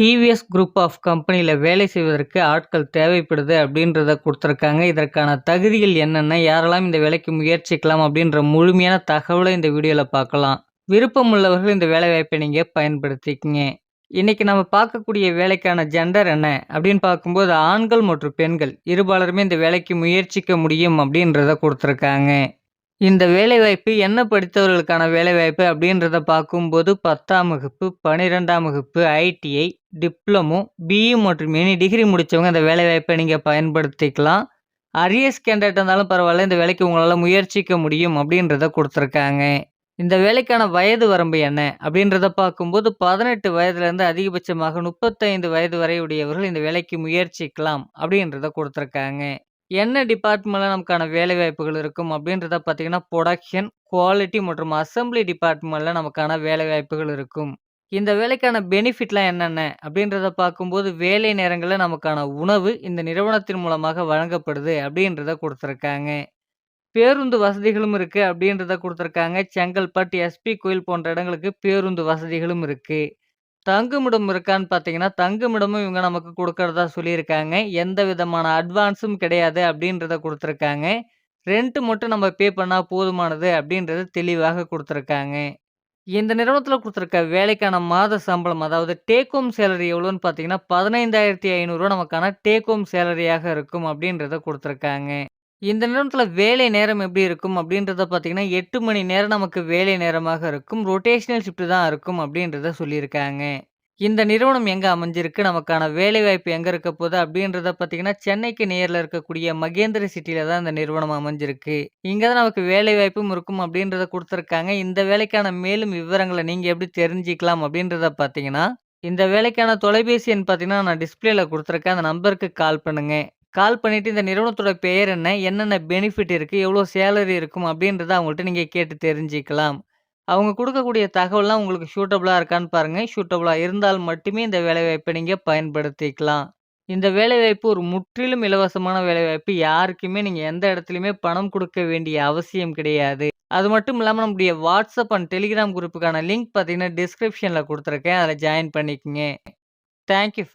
TVS group of கம்பெனியில் வேலை செய்வதற்கு ஆட்கள் தேவைப்படுது அப்படின்றத கொடுத்துருக்காங்க இதற்கான தகுதிகள் என்னென்ன? யாரெல்லாம் இந்த வேலைக்கு முயற்சிக்கலாம்? அப்படின்ற முழுமையான தகவலை இந்த வீடியோவில் பார்க்கலாம். விருப்பம் உள்ளவர்கள் இந்த வேலைவாய்ப்பை நீங்கள் பயன்படுத்திக்கங்க. இன்றைக்கி நம்ம பார்க்கக்கூடிய வேலைக்கான ஜெண்டர் என்ன? அப்படின்னு பார்க்கும்போது ஆண்கள் மற்றும் பெண்கள் இருபாலருமே இந்த வேலைக்கு முயற்சிக்க முடியும் அப்படின்றத கொடுத்துருக்காங்க இந்த வேலைவாய்ப்பு என்ன படித்தவர்களுக்கான வேலைவாய்ப்பு அப்படின்றத பார்க்கும்போது 10ஆம் வகுப்பு, 12ஆம் வகுப்பு, ஐடிஐ, டிப்ளமோ, பிஇ மற்றும் எனி டிகிரி முடித்தவங்க இந்த வேலைவாய்ப்பை நீங்கள் பயன்படுத்திக்கலாம். அரியஸ் கேண்டிடேட் இருந்தாலும் பரவாயில்ல இந்த வேலைக்கு உங்களால் முயற்சிக்க முடியும் அப்படின்றத கொடுத்துருக்காங்க இந்த வேலைக்கான வயது வரம்பு என்ன? அப்படின்றத பார்க்கும்போது பதினெட்டு வயதுலேருந்து அதிகபட்சமாக 35 வயது வரையுடையவர்கள் இந்த வேலைக்கு முயற்சிக்கலாம் அப்படின்றத கொடுத்துருக்காங்க என்ன டிபார்ட்மெண்ட்டில் நமக்கான வேலைவாய்ப்புகள் இருக்கும் அப்படின்றத பார்த்தீங்கன்னா, ப்ரொடக்ஷன் குவாலிட்டி மற்றும் அசெம்பிளி டிபார்ட்மெண்ட்டில் நமக்கான வேலைவாய்ப்புகள் இருக்கும். இந்த வேலைக்கான பெனிஃபிட்லாம் என்னென்ன? அப்படின்றத பார்க்கும்போது வேலை நேரங்களில் நமக்கான உணவு இந்த நிறுவனத்தின் மூலமாக வழங்கப்படுது அப்படின்றத கொடுத்துருக்காங்க பேருந்து வசதிகளும் இருக்குது அப்படின்றத கொடுத்துருக்காங்க செங்கல்பட்டு, எஸ்பி கோயில் போன்ற இடங்களுக்கு பேருந்து வசதிகளும் இருக்குது தங்குமிடம் இருக்கான்னு பார்த்தீங்கன்னா, தங்குமிடமும் இவங்க நமக்கு குடுக்கறதா சொல்லியிருக்காங்க. எந்த விதமான அட்வான்ஸும் கிடையாது அப்படின்றத குடுத்துருக்காங்க. ரெண்ட்டு மட்டும் நம்ம பே பண்ணா போதுமானது அப்படின்றது தெளிவாக குடுத்துருக்காங்க. இந்த நிறுவனத்தில குடுத்துருக்க வேலைக்கான மாத சம்பளம் அதாவது டேக் ஹோம் சேலரி எவ்வளோன்னு பார்த்தீங்கன்னா, ரூ. 15,500 நமக்கான டேக் ஹோம் சேலரியாக இருக்கும் அப்படின்றத குடுத்துருக்காங்க. இந்த நேரத்தில் வேலை நேரம் எப்படி இருக்கும் அப்படின்றத பார்த்தீங்கன்னா, எட்டு மணி நேரம் நமக்கு வேலை நேரமாக இருக்கும். ரொட்டேஷனல் ஷிஃப்ட் தான் இருக்கும் அப்படின்றத சொல்லியிருக்காங்க. இந்த நிறுவனம் எங்கே அமைஞ்சிருக்கு? நமக்கான வேலைவாய்ப்பு எங்கே இருக்க போது? அப்படின்றத பார்த்தீங்கன்னா, சென்னைக்கு நேரில் இருக்கக்கூடிய மகேந்திர சிட்டியில் தான் இந்த நிறுவனம் அமைஞ்சிருக்கு. இங்கே தான் நமக்கு வேலைவாய்ப்பும் இருக்கும் அப்படின்றத கொடுத்துருக்காங்க இந்த வேலைக்கான மேலும் விவரங்களை நீங்கள் எப்படி தெரிஞ்சுக்கலாம் அப்படின்றத பார்த்தீங்கன்னா, இந்த வேலைக்கான தொலைபேசி எண் பார்த்தீங்கன்னா, நான் டிஸ்பிளேல கொடுத்துருக்கேன் அந்த நம்பருக்கு கால் பண்ணுங்கள் கால் பண்ணிட்டு இந்த நிறுவனத்தோட பெயர் என்ன? என்னென்ன பெனிஃபிட் இருக்குது எவ்வளோ சேலரி இருக்கும்? அப்படின்றத அவங்கள்ட்ட நீங்கள் கேட்டு தெரிஞ்சுக்கலாம். அவங்க கொடுக்கக்கூடிய தகவல்லாம் உங்களுக்கு ஷூட்டபுளாக இருக்கான்னு பாருங்க. ஷூட்டபுளாக இருந்தால் மட்டுமே இந்த வேலைவாய்ப்பை நீங்கள் பயன்படுத்திக்கலாம். இந்த வேலைவாய்ப்பு ஒரு முற்றிலும் இலவசமான வேலைவாய்ப்பு. யாருக்குமே நீங்கள் எந்த இடத்துலையுமே பணம் கொடுக்க வேண்டிய அவசியம் கிடையாது. அது மட்டும் இல்லாமல் நம்முடைய வாட்ஸ்அப் அண்ட் டெலிகிராம் குரூப்புக்கான லிங்க் பார்த்தீங்கன்னா, டிஸ்கிரிப்ஷனில் கொடுத்துருக்கேன் அதில் ஜாயின் பண்ணிக்கங்க. Thank you